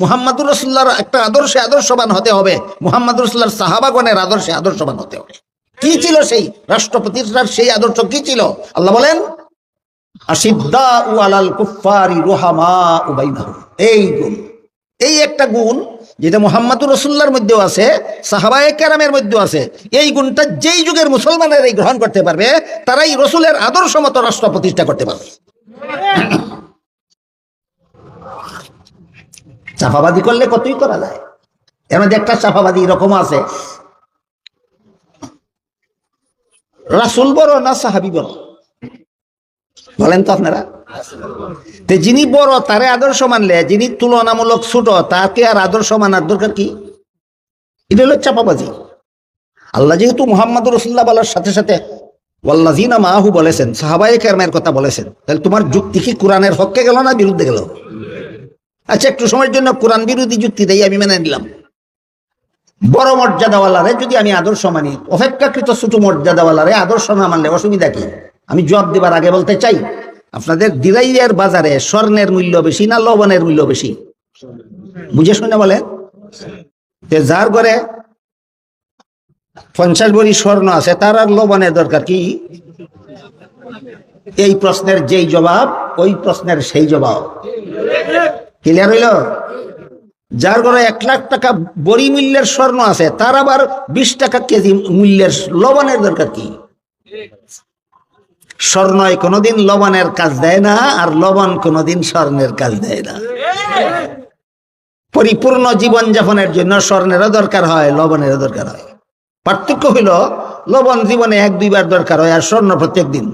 মুহাম্মাদুর রসুল্লাহর একটা আদর্শে আদর্শবান হতে হবে। মুহাম্মাদুর রসুল্লাহর সাহাবাগণের আদর্শে আদর্শবান হতে হবে। কি ছিল সেই রাষ্ট্রপতির সেই আদর্শ কি ছিল? আল্লাহ বলেন এই গুণ, এই একটা গুণ যেটা মোহাম্মদুর রসুল্লার মধ্যেও আছে, সাহাবায়ে কেরামের মধ্যেও আছে, এই গুণটা যেই যুগের মুসলমানের এই গ্রহণ করতে পারবে, তারাই রসুলের আদর্শ মতো রাষ্ট্র প্রতিষ্ঠা করতে পারবে। চাপাবাদি করলে কতই করা যায়? এর মধ্যে একটা চাপাবাদি এরকম আছে। রাসুল বড় না সাহাবি বড়? বলেন তো আপনারা। যিনি বড়, তারে আদর্শ মানলে, যিনি তুলনামূলক ছোট, তাকে আর আদর্শ মানার দরকার কি? এটা হলো চাপাবাজি। আল্লাহ যেহেতু মোহাম্মদ রসুল্লাহ বলার সাথে সাথে ওয়াল্লাজিনা মাহু বলেছেন সাহাবাই কেরমের কথা বলেছেন, তাহলে তোমার যুক্তি কি কোরআনের হককে গেল না বিরুদ্ধে গেল? আচ্ছা একটু সময়ের জন্য কোরআন বিরোধী যুক্তি দেই আমি মেনে নিলাম। বড় মর্যাদাওয়ালারে যদি আমি আদর্শ মানি, অপেক্ষাকৃত ছোট মর্যাদাওয়ালারে আদর্শ না মানলে অসুবিধা কি? আমি জবাব দেবার আগে বলতে চাই, আপনাদের দিরাইয়ের বাজারে স্বর্ণের মূল্য বেশি না লবণের মূল্য বেশি? বুঝে শুনে বলে যে যার ঘরে পঞ্চাশ বড়ি স্বর্ণ আছে, তার আর লবণের দরকার কি? এই প্রশ্নের যেই জবাব, ওই প্রশ্নের সেই জবাব। ক্লিয়ার হইল? যার ঘরে এক লাখ টাকা বড়ি মূল্যের স্বর্ণ আছে, তার আবার বিশ টাকা কেজি মূল্যের লবণের দরকার কি? স্বর্ণয় কোনোদিন লবণের কাজ দেয় না, আর লবণ কোনোদিন স্বর্ণের কাজ দেয় না। পরিপূর্ণ জীবন যাপনের জন্য স্বর্ণেরও দরকার হয়, লবণেরও দরকার হয়। পার্থক্য হইল, লবণ জীবনে এক দুইবার দরকার হয়, আর স্বর্ণ প্রত্যেক দিন।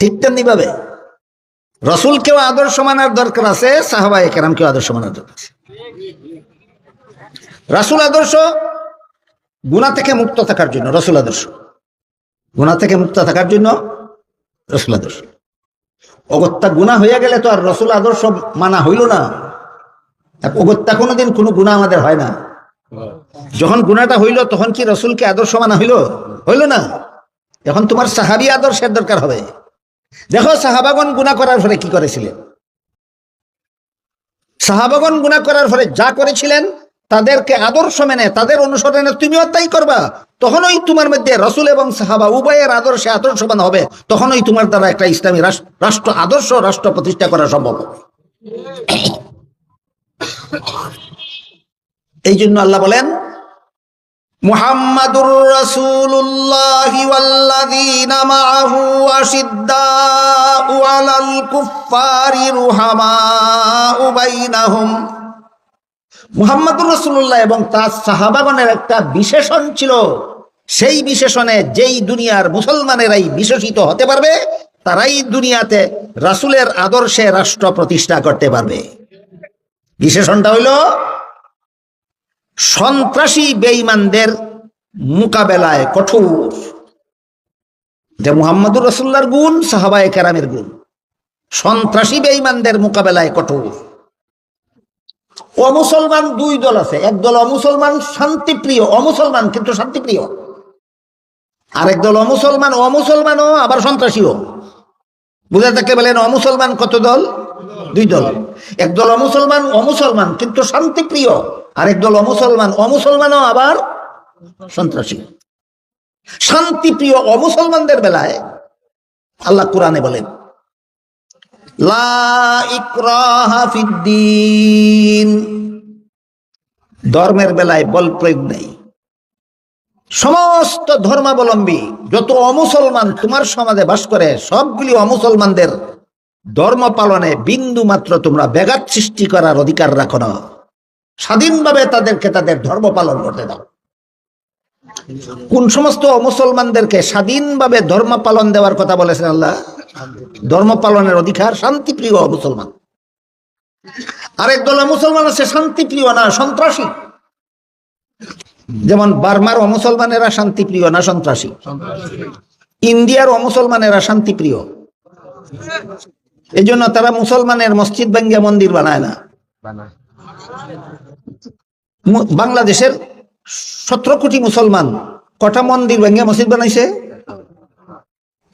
ঠিক তেমনি ভাবে রসুলকেও আদর্শ মানার দরকার আছে সাহাবা কেরামকেও আদর্শ মানার দরকার আছে। রাসুল আদর্শ গুণা থেকে মুক্ত থাকার জন্য, রসুল আদর্শ। গুণা থেকে মুক্ত থাকার জন্য রসুল আদর্শ। অগত্যা গুণা হইয়া গেলে তো আর রসুল আদর্শ মানা হইল না। অগত্যা কোনোদিন কোনো গুণা আমাদের হয় না। যখন গুণাটা হইল, তখন কি রসুলকে আদর্শ মানা হইল? হইল না। এখন তোমার সাহাবি আদর্শের দরকার হবে। দেখো সাহাবাগন গুণা করার ফলে কি করেছিলেন? সাহাবাগন গুণা করার ফলে যা করেছিলেন, তাদেরকে আদর্শ মেনে, তাদের অনুসরণে তুমিও তাই করবা। তখনই তোমার মধ্যে রসুল এবং সাহাবা উভয়ের আদর্শে আদর্শবান হবে। তখনই তোমার দ্বারা একটা ইসলামী রাষ্ট্র, আদর্শ রাষ্ট্র প্রতিষ্ঠা করা সম্ভব হবে। এই জন্য আল্লাহ বলেন, মুহাম্মাদুর রাসূলুল্লাহ ওয়াল্লাযীনা মাআহু আশিদ্দাউ আলাল কুফফারি রুহামাউ বাইনাহুম। মুহাম্মাদুর রাসূলুল্লাহ এবং তার সাহাবাগণের একটা বিশেষণ ছিল। সেই বিশেষণে যেই দুনিয়ার মুসলমানেরাই বিশেষিত হতে পারবে, তারাই দুনিয়াতে রাসূলের আদর্শে রাষ্ট্র প্রতিষ্ঠা করতে পারবে। বিশেষণটা হইল সন্ত্রাসী বেঈমানদের মোকাবেলায় কঠোর। যে মুহাম্মদুর রসুল্লার গুণ, সাহাবায় কেরামের গুণ। সন্ত্রাসী বেঈমানদের মোকাবেলায় কঠোর। অমুসলমান দুই দল আছে। এক দল অমুসলমান শান্তিপ্রিয়, অমুসলমান কিন্তু শান্তিপ্রিয়। আরেক দল অমুসলমান অমুসলমানও, আবার সন্ত্রাসীও। বুঝে থাকলে বলেন অমুসলমান কত দল? দুই দল। এক দল অমুসলমান অমুসলমান কিন্তু শান্তিপ্রিয়। আরেক দল অমুসলমান, অমুসলমানও আবার সন্ত্রাসী। শান্তিপ্রিয় অমুসলমানদের বেলায় আল্লাহ কোরআনে বলেন ধর্মের বেলায় বল প্রয়োগ নেই। সমস্ত ধর্মাবলম্বী, যত অমুসলমান তোমার সমাজে বাস করে, সবগুলি অমুসলমানদের ধর্ম পালনে বিন্দু মাত্র তোমরা ব্যাঘাত সৃষ্টি করার অধিকার রাখো না। স্বাধীনভাবে তাদেরকে তাদের ধর্ম পালন করতে দাও। কোন সমস্ত মুসলমানদেরকে স্বাধীনভাবে ধর্ম পালন দেওয়ার কথা বলেছেন আল্লাহ? ধর্ম পালনের অধিকার শান্তিপ্রিয় মুসলমান। আরেক দল মুসলমান আছে, শান্তিপ্রিয় না, সন্ত্রাসী। যেমন বার্মার অমুসলমানেরা শান্তিপ্রিয় না, সন্ত্রাসী। ইন্ডিয়ার অমুসলমানেরা শান্তিপ্রিয়। এই জন্য তারা মুসলমানের মসজিদ ভাঙ্গিয়া মন্দির বানায় না। বাংলাদেশের সতেরো কোটি মুসলমান কটা মন্দির ভেঙে মসজিদ বানাইছে?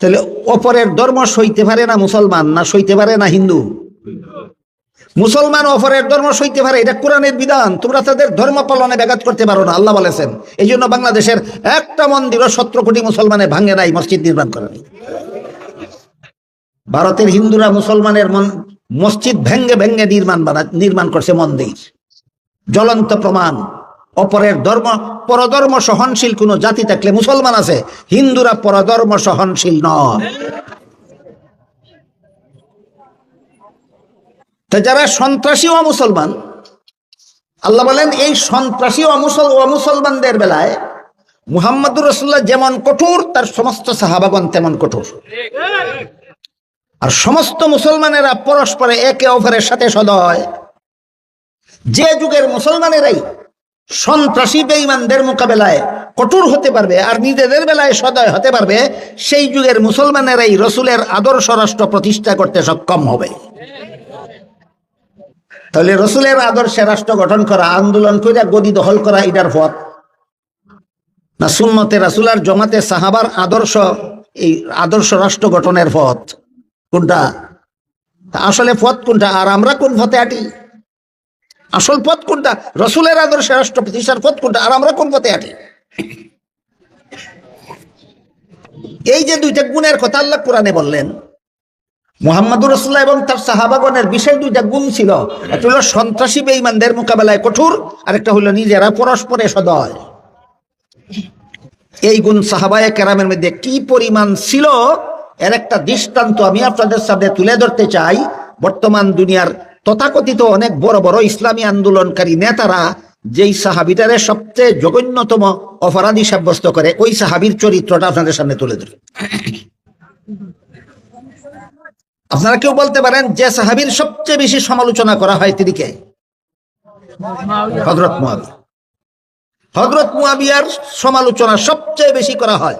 তাহলে অপরের ধর্ম সইতে পারে না মুসলমান, না সইতে পারে না হিন্দু? মুসলমান অপরের ধর্ম সইতে পারে, এটা কোরআনের বিধান। তোমরা তাদের ধর্ম পালনে ব্যাঘাত করতে পারো না, আল্লাহ বলেছেন। এই জন্য বাংলাদেশের একটা মন্দিরও সতেরো কোটি মুসলমানে ভাঙে নাই, মসজিদ নির্মাণ করেনি ভারতের হিন্দুরা মুসলমানের মন- মসজিদ ভেঙ্গে ভেঙ্গে নির্মাণ বানা, নির্মাণ করছে মন্দির। জ্বলন্ত প্রমাণ। অপরের ধর্ম, পরধর্ম সহনশীল কোন জাতি থাকলে মুসলমান আছে, হিন্দুরা পরধর্ম সহনশীল নয়। যারা সন্ত্রাসী ও মুসলমান, আল্লাহ বলেন, এই সন্ত্রাসী ও মুসলমানদের বেলায় মুহাম্মদুর রসুল্লাহ যেমন কঠোর, তার সমস্ত সাহাবাগন তেমন কঠোর। আর সমস্ত মুসলমানেরা পরস্পরে একে অপরের সাথে সদয় যে যুগের মুসলমানেরাই সন্ত্রাসী বেঈমানদের মোকাবেলায় কঠোর হতে পারবে আর নিজেদের বেলায় সদয় হতে পারবে, সেই যুগের মুসলমানেরাই রসুলের আদর্শ রাষ্ট্র প্রতিষ্ঠা করতে সক্ষম হবে। তাহলে রসুলের আদর্শে রাষ্ট্র গঠন করা, আন্দোলন করে গদি দখল করা, এটার পথ না সুন্নতে রাসুলার জমাতে সাহাবার আদর্শ, এই আদর্শ রাষ্ট্র গঠনের পথ। কোনটা? আসলে পথ কোনটা? আর আমরা কোন পথে আটি? আসল পথ কোনটা? রসুলের আদর্শে রাষ্ট্র প্রতিষ্ঠার পথ কোনটা? আর আমরা কোন পথে আটি? এই যে দুইটা গুণের কথা আল্লাহ কোরআনে বললেন, মোহাম্মদুর রসুল্লাহ এবং তার সাহাবাগণের বিশেষ দুইটা গুণ ছিল। একটা হলো সন্ত্রাসী বেঈমানদের মোকাবেলায় কঠোর, আরেকটা হলো নিজেরা পরস্পরে সদয়। এই গুণ সাহাবায় কেরামের মধ্যে কি পরিমাণ ছিল? এর একটা দৃষ্টান্ত আমি আপনাদের সামনে তুলে ধরতে চাই। বর্তমান দুনিয়ার তথাকথিত অনেক বড় বড় ইসলামী আন্দোলনকারী নেতারা যেই সাহাবিটারে সবচেয়ে জঘন্যতম অপরাধী সাব্যস্ত করে, ওই সাহাবির চরিত্রটা আপনাদের সামনে তুলে ধরে। আপনারা কেউ বলতে পারেন যে সাহাবির সবচেয়ে বেশি সমালোচনা করা হয় তিনি কে? হজরত মুয়াবিয়া হজরত মুয়াবিয়ার সমালোচনা সবচেয়ে বেশি করা হয়।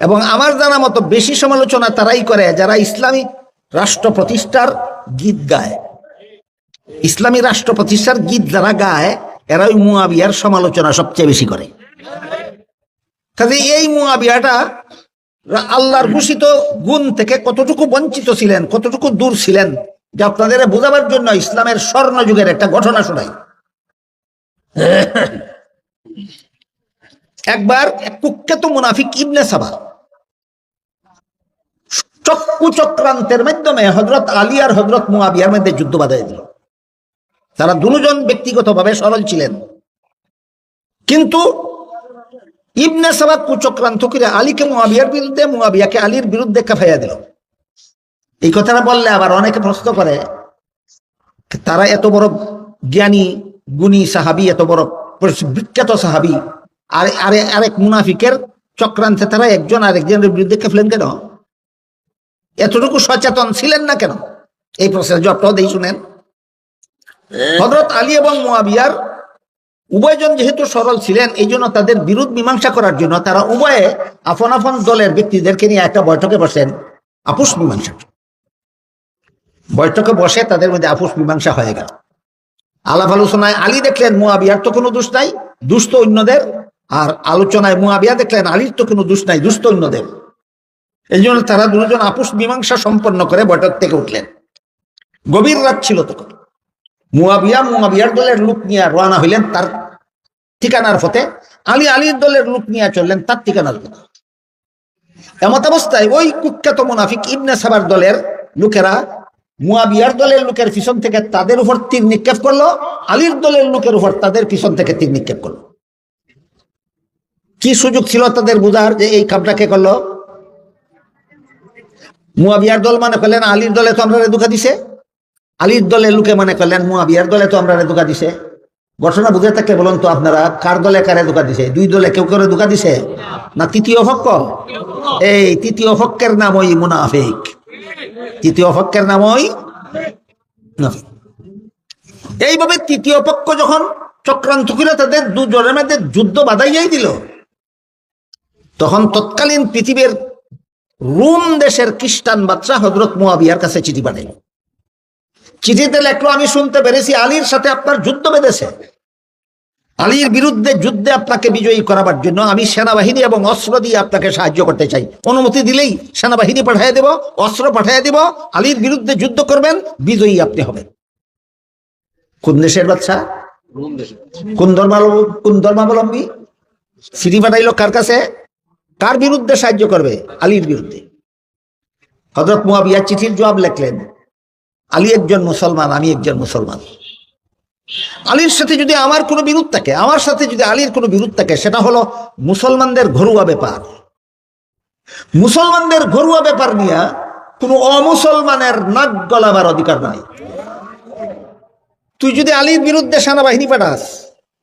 এবং আমার জানা মতো বেশি সমালোচনা তারাই করে যারা ইসলামী রাষ্ট্র প্রতিষ্ঠার গীত গায়। ইসলামী রাষ্ট্র প্রতিষ্ঠার গীত যারা গায় এরা মুয়াবিয়ার সমালোচনা সবচেয়ে বেশি করে। কাজে এই মুয়াবিয়াটা আল্লাহর ঘোষিত গুণ থেকে কতটুকু বঞ্চিত ছিলেন, কতটুকু দূর ছিলেন, যে আপনাদের বোঝাবার জন্য ইসলামের স্বর্ণ যুগের একটা ঘটনা শোনাই। একবার এক কুখ্যাত মুনাফিক ইবনে সাবা চক্কু চক্রান্তের মাধ্যমে হজরত আলী আর হজরত মুয়াবিয়ার মধ্যে যুদ্ধ বাধাই দিল। তারা দুজন ব্যক্তিগতভাবে সরল ছিলেন। কিন্তু ইবনে সাবা কুচক্রান্ত করে আলীকে মুয়াবিয়ার বিরুদ্ধে মুয়াবিয়াকে আলীর বিরুদ্ধে কাফাইয়া দিল। এই কথাটা বললে আবার অনেকে প্রশ্ন করে তারা এত বড় জ্ঞানী, গুণী সাহাবি, এত বড় বিখ্যাত সাহাবি, আর আরে আরেক মুনাফিকের চক্রান্তে তারা একজন আরেকজনের বিরুদ্ধে খেফলেন কেন এতটুকু সচেতন ছিলেন না কেন? এই প্রশ্নের জবাবটাও দেই, শুনেন। হজরত আলী এবং মুয়াবিয়ার উভয়জন যেহেতু সরল ছিলেন এই জন্য তাদের বিরোধ মীমাংসা করার জন্য তারা উভয়ে আপন আপন দলের ব্যক্তিদেরকে নিয়ে একটা বৈঠকে বসেন আপুস মীমাংসা। বৈঠকে বসে তাদের মধ্যে আপুস মীমাংসা হয়ে গেল। আলাপ আলোচনায় আলী দেখলেন, মুয়াবিয়ার তো কোনো দোষ নাই দুষ্ট অন্যদের। আর আলোচনায় মুয়াবিয়া দেখলেন, আলীর তো কোনো দোষ নাই দুষ্ট অন্যদের। এই জন্য তারা দুজন আপুস মীমাংসা সম্পন্ন করে বৈঠক থেকে উঠলেন। গভীর রাত ছিল তখন। মুয়াবিয়া, মুয়াবিয়ার দলের লোক নিয়ে রওনা হইলেন তার ঠিকানার পথে। আলী আলীর দলের লোক নিয়ে চললেন তার ঠিকানার পথে। এমত অবস্থায় ওই কুখ্যাত মুনাফিক ইবনে সাবার দলের লোকেরা মুয়াবিয়ার দলের লোকের পিছন থেকে তাদের উপর তীর নিক্ষেপ করল, আলীর দলের লোকের উপর তাদের পিছন থেকে তীর নিক্ষেপ করল। কি সুযোগ ছিল তাদের বুঝার যে এই কামটা কে করল? মুয়াবিয়ার দল মানে করলেন আলীর দলে তো আমরা দুঃখা দিছে? আলীর দলে লোকে মানে করলেন মুয়াবিয়ার দলে তো আমরা ধোকা দিছে। ঘটনা বুঝে থাকলে বলুন তো আপনারা, কার দলে কারে ধোকা দিছে? দুই দলে কেউ কেউ ধোকা দিছে? না তৃতীয় পক্ষ? এই তৃতীয় পক্ষের নাম ওই মুনাফিক। তৃতীয় পক্ষের নাম ওই। এইভাবে তৃতীয় পক্ষ যখন চক্রান্ত করে তাদের দুজনের মধ্যে যুদ্ধ বাধাইয়াই দিল, তখন তৎকালীন পৃথিবীর রোম দেশের খ্রিস্টান বাচ্চা হজরত মুয়াবিয়ার কাছে চিঠি পাঠাইল। চিঠিতে লেখলো আমি শুনতে পেরেছি আলীর সাথে আপনার যুদ্ধ বেঁধেছে। আলীর বিরুদ্ধে যুদ্ধে আপনাকে বিজয়ী করাবার জন্য আমি সেনাবাহিনী এবং অস্ত্র দিয়ে আপনাকে সাহায্য করতে চাই। অনুমতি দিলেই সেনাবাহিনী পাঠিয়ে দেব অস্ত্র পাঠিয়ে দেব আলীর বিরুদ্ধে যুদ্ধ করবেন বিজয়ী আপনি হবেন। কোন দেশের বাচ্চা কোন ধর্মাবলম্বী? কোন ধর্মাবলম্বী? সিটি পাঠাইলো কার কাছে? কার বিরুদ্ধে সাহায্য করবে? আলীর বিরুদ্ধে। হজরত মুয়াবিয়া চিঠির জবাব লেখলেন, আলী একজন মুসলমান, আমি একজন মুসলমান। আলীর সাথে যদি আমার কোনো বিরোধ থাকে, আমার সাথে যদি আলীর কোনো বিরোধ থাকে, সেটা হলো মুসলমানদের ঘরোয়া ব্যাপার। মুসলমানদের ঘরোয়া ব্যাপার নিয়ে কোনো অমুসলমানের নাক গলাবার অধিকার নাই। তুই যদি আলীর বিরুদ্ধে সেনাবাহিনী পাঠাস,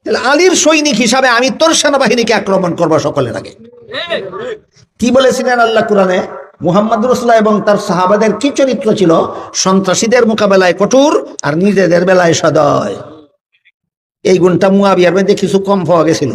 তাহলে আলীর সৈনিক হিসাবে আমি তোর সেনাবাহিনীকে আক্রমণ করব সকলের আগে। কি বলেছিলেন আল্লাহ কোরআনে? মুহাম্মদ রসুল্লাহ এবং তার সাহাবাদের কি চরিত্র ছিল? সন্ত্রাসীদের মোকাবেলায় কঠোর আর নিজেদের বেলায় সদয়। এই গুণটা মুয়াবিয়ার মধ্যে কিছু কম পাওয়া গেছিল।